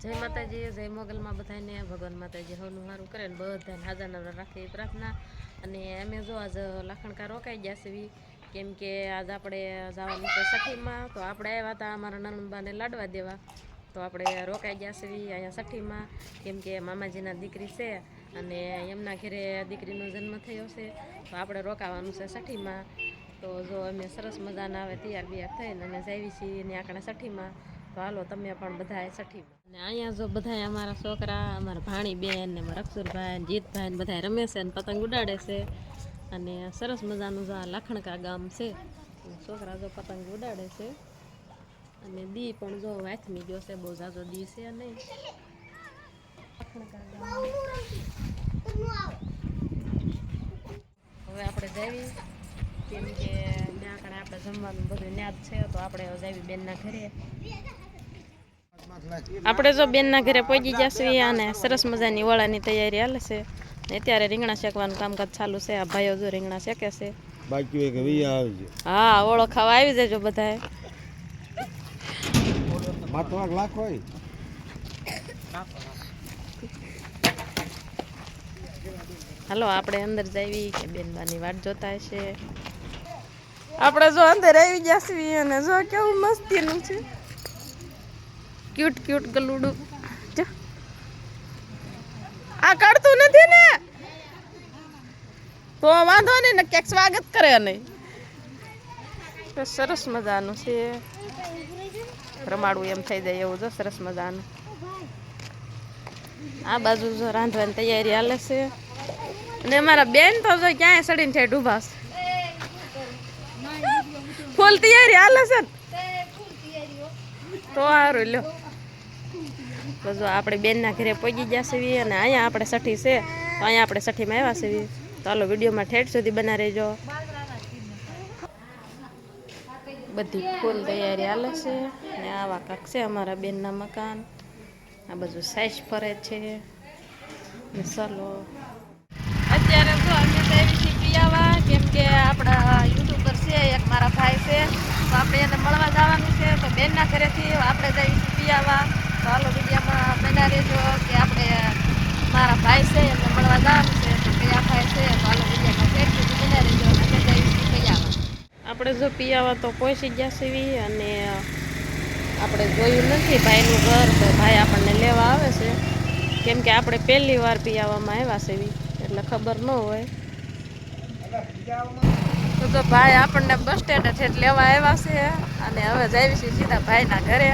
જય માતાજી, જય મોગલમાં બધાને, ભગવાન માતાજી હવનું સારું કરે ને બધાને હાજર નવરા રાખે પ્રાર્થના. અને અમે જો આજ લાખણકા રોકાઈ ગયા છીએ, કેમ કે આજ આપણે જવાનું છે સઠીમાં તો આપણે આવ્યા હતા અમારા નણંદબાને લાડવા દેવા. તો આપણે રોકાઈ ગયા છે અહીંયા સઠીમાં કેમ કે મામાજીના દીકરી છે અને એમના ઘરે દીકરીનો જન્મ થયો છે. તો આપણે રોકાવાનું છે સઠીમાં તો જો અમે સરસ મજાના આવે તૈયાર બિયાર થઈને અને જઈએ છીએ ને આકડા સઠીમાં તો હાલો, તમે પણ બધા સઠીમાં અને અહીંયા જો બધા અમારા છોકરા, અમારા ભાણી બેન ને અમારા અક્ષરભાઈ ને જીતભાઈ ને બધા રમે છે ને પતંગ ઉડાડે છે. અને સરસ મજાનું જો આ લાખણકા ગામ છે. છોકરા જો પતંગ ઉડાડે છે. અને દી પણ જો વાથમી ગયો છે, બહુ ઝાઝો દી છે નહીં હવે આપણે જઈએ કેમ કે ત્યાં આગળ આપણે જમવાનું બધું ન્યાદ છે, તો આપણે જાવી બેનના ઘરે. આપણે જો બેનના ઘરે પહોંચી જશે અને સરસ મજાની વડાની તૈયારી હાલે છે. ને અત્યારે રીંગણા શેકવાનું કામકાજ ચાલુ છે. આ ભાઈઓ જો રીંગણા શેકે છે. બાકી એક કે વી આવજો હા ઓળો ખાવા આવી જજો બધાએ માથવાક લાખ હોય. હાલો આપણે અંદર જઈએ કે બેનબાની વાટ જોતા હશે. આપણે જો અંદર આવી જશે અને જો કેવું મસ્તીનું છે. ક્યુટ ક્યુટ ગલુડું. આ કરતું નથી ને? તો વાંધો નહીં ને, ક્યાંક સ્વાગત કરે નહીં. સરસ મજાનું છે. રમાડવું એમ થઈ જાય એવું જો, સરસ મજાનું. આ બાજુ જો રાંધવાની તૈયારી હાલે છે. અને અમારા બેન તો જો ક્યાંય સડીને છે. ડૂબાસ ફૂલ તૈયારી હાલે છે તો સારું લ્યો. તો આપણે બેનના ઘરે પહોંચી ગયા છીએ અને અહીંયા આપણે સઠી છે, તો અહીંયા આપણે સઠીમાં આવ્યા છીએ. તો હાલો વિડીયોમાં ઠેઠ સુધી બના રહેજો. બધી ફૂલ તૈયારી હાલે છે અને આવા કાંક છે અમારા બેનના મકાન. આ બધું સાઈઝ ફરે છે. ચાલો. અત્યારે જો અમે જઈએ છીએ પિયાવા, કેમ કે આપણા યુટ્યુબર છે, એક મારા ભાઈ છે. તો આપણે એને મળવા જવાનું છે. તો બેનના ઘરેથી આપણે જઈએ છીએ પિયાવા તો હાલો વિડીયોમાં બના રહેજો કે આપણે ભાઈ છે એમને મળવા જવાનું છે તો કયા ભાઈ છે તો હાલો વિડીયોમાં સુધી બના રહેજો છીએ પિયાવા આપણે જો પિયાવા તો પહોંચી ગયા છીએ અને આપણે જોયું નથી ભાઈનું ઘર તો ભાઈ આપણને લેવા આવે છે કેમ કે આપણે પહેલી વાર પિયાવામાં આવ્યા છે એટલે ખબર ન હોય તો તો ભાઈ આપણને બસ સ્ટેન્ડ ઠેઠ લેવા આવ્યા છે અને હવે જઈએ છીએ સીધા ભાઈના ઘરે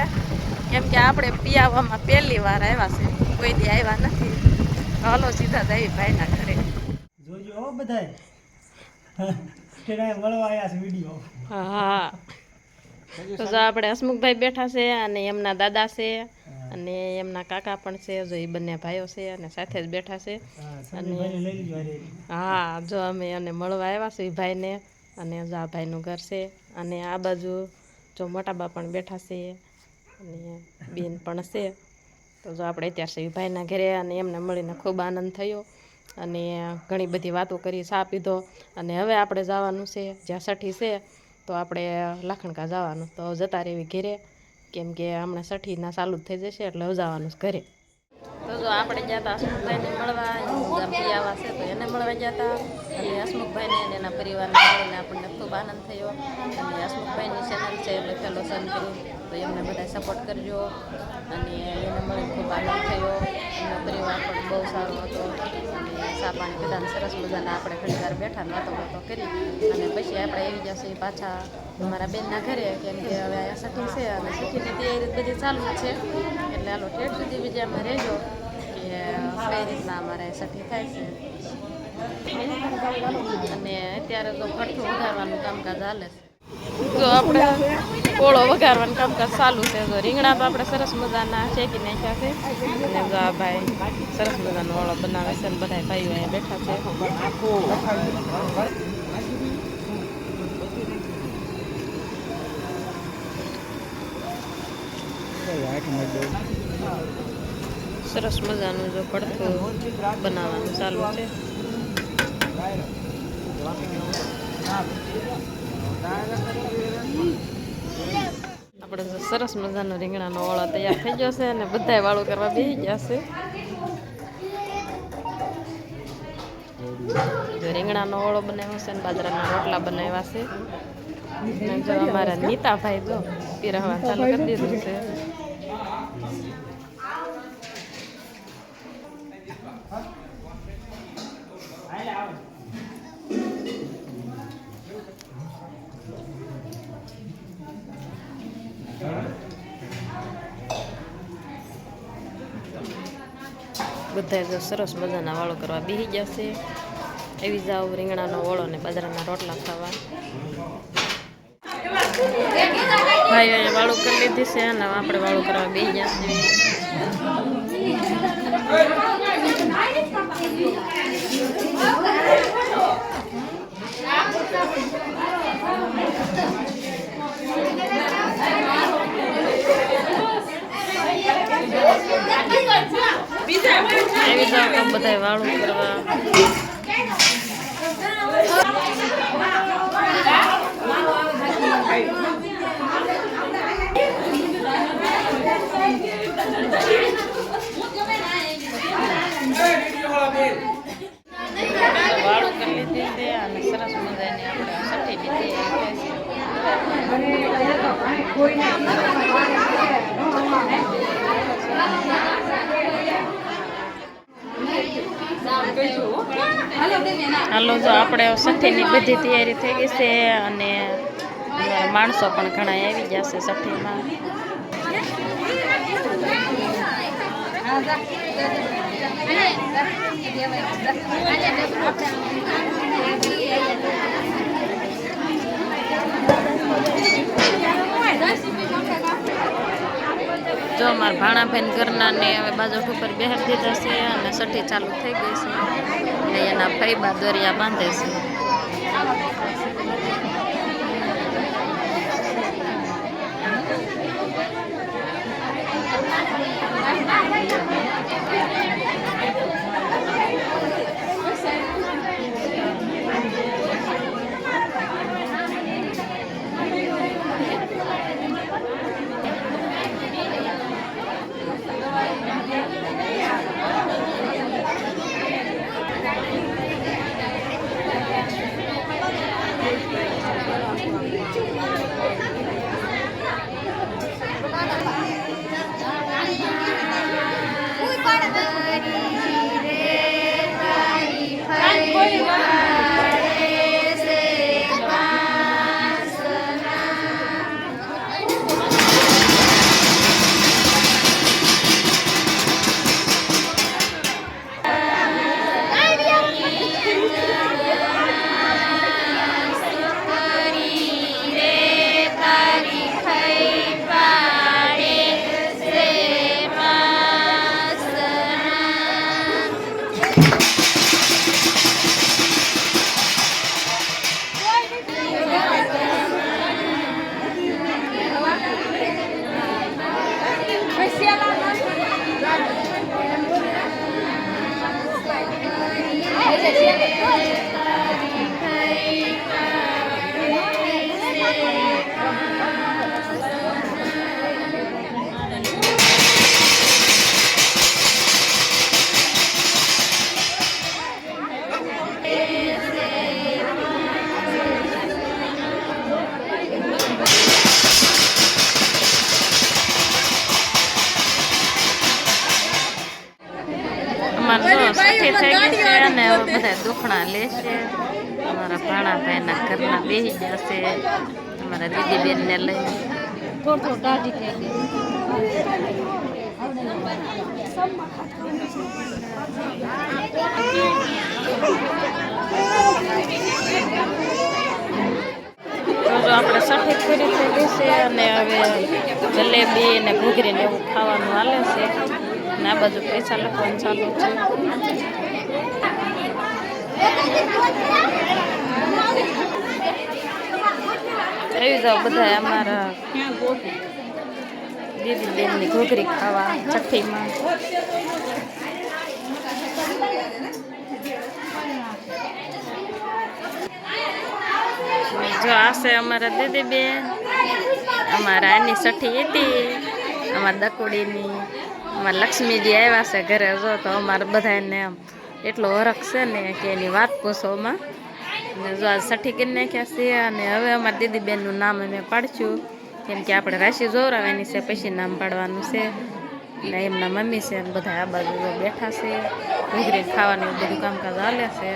કેમ કે આપણે પિયાવામાં પહેલી વાર આવ્યા છે કોઈ દી આવ્યા નથી હાલો સીધા જઈએ ભાઈના ઘરે. જોજો હો બધાય. તેના મળવા આવ્યા છે વીડિયો હા તો આપણે હસમુખભાઈ બેઠા છે અને એમના દાદા છે અને એમના કાકા પણ છે જો એ બંને ભાઈઓ છે અને સાથે જ બેઠા છે. અરે હા જો અમે એને મળવા આવ્યા છે એ ભાઈને અને જો આ ભાઈનું ઘર છે અને આ બાજુ જો મોટા બા પણ બેઠા છે અને બેન પણ છે. તો જો આપણે અત્યાર એ ભાઈના ઘરે અને એમને મળીને ખૂબ આનંદ થયો અને ઘણી બધી વાતો કરી ચા પીધો અને હવે આપણે જવાનું છે, જ્યાં સઠી છે, તો આપણે લાખણકા જવાનું. તો જતા રહેવી ઘરે, કેમ કે હમણાં સઠીના ચાલુ થઈ જશે, એટલે હવે જવાનું ઘરે. તો જો આપણે ગયા હતા હસમુખભાઈને મળવા પિયાવા છે, તો એને મળવા ગયા હતા અને હસમુખભાઈને અને એના પરિવારને મળીને આપણને ખૂબ આનંદ થયો. અને હસમુખભાઈની ચેનલ છે એટલે ફેલો સન કરી તો એમને બધા સપોર્ટ કરજો. અને એને મળીને ખૂબ આનંદ થયો. એમનો પરિવાર પણ બહુ સારો હતો. અને ચા પાણી બધાને સરસ મજાના આપણે ઘણી વાર બેઠા નાતો વાતો કરી. અને પછી આપણે એવી જશે પાછા મારા બેનના ઘરે, કેમ કે હવે આ સઠી છે અને સઠીની તૈયારી બધી ચાલુ છે. એટલે હાલો ઠેઠ સુધી બીજામાં રહેજો કે કઈ રીતના અમારે સઠી થાય છે. અને અત્યારે તો ભઠ્ઠું વઘારવાનું કામકાજ હાલે છે. તો આપણે ઓળો વઘારવાનું કામકાજ ચાલુ છે તો રીંગણા આપણે સરસ મજાના શેકી નાખ્યા છે. અને જો આ ભાઈ સરસ મજાનો ઓળો બનાવે છે અને બધા ભાઈઓ અહીંયા બેઠા છે. સરસ મજાનું જો પડતું બનાવવાનું ચાલુ છે. આપણે સરસ મજાનો રીંગણાનો ઓળો તૈયાર થઈ ગયો છે અને બધાય વાળું કરવા બેસી ગયા છે. રીંગણાનો ઓળો બનાવ્યો છે અને બાજરાના રોટલા બનાવ્યા છે. જો અમારા નીતાભાઈ જો પીરહવા ચાલુ કરી દીધું છે. બધા જો સરસ મજાના વાળો કરવા બેસી જશે. એવી જાઓ રીંગણાનો ઓળો ને બાજરાના રોટલા ખાવા. ભાઈ અહીંયા વાળું કરી લીધી છે અને આપણે વાળું કરવા બેસી જશે એવી જાવ તો બધા વાળું કરવા. વાળું હાલો, જો આપણે સઠ્ઠીની બધી તૈયારી થઈ ગઈ છે અને માણસો પણ ઘણા આવી ગયા છે સઠ્ઠીમાં. જો. અમારા ભાણાભાઈ ઘરના ને હવે બાજુ ઉપર બેહાર દીધા છે અને સઠ્ઠી ચાલુ થઈ ગઈ છે. અને એના ફૈબા દોરિયા બાંધે છે. અમારે બધા દુખણા લેશે અમારા ભાણાભાઈના ઘરના બેસી જશે અમારા દીદી બેનને લઈને. તો જો આપણે સફેદ પૂરી થઈ ગઈ છે અને હવે જલેબી ને ઘૂઘરી ને એવું ખાવાનું હાલે છે. અને આ બાજુ પૈસા લખવાનું ચાલુ છે. આવી અમારા દીદી બેનની ઘૂઘરી ખાવા છઠ્ઠીમાં જો આ અમારા દીદી બેન, અમારા આની સઠી હતી, અમારા દકુડીની, અમારા લક્ષ્મીજી આવ્યા છે ઘરે. જો તો અમારે બધાને આમ એટલો હરખ છે ને કે એની વાત પૂછોમાં અને જો આ સઠી કરી નાખ્યા છે અને હવે અમારી દીદીબેનનું નામ અમે પાડશું. કેમ કે આપણે રાશિ જોવરાવાની છે, પછી નામ પાડવાનું છે. એટલે એમના મમ્મી છે અને બધા આ બાજુ બેઠા છે. ઘરે ખાવાનું બધું કામકાજ હાલે છે.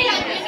I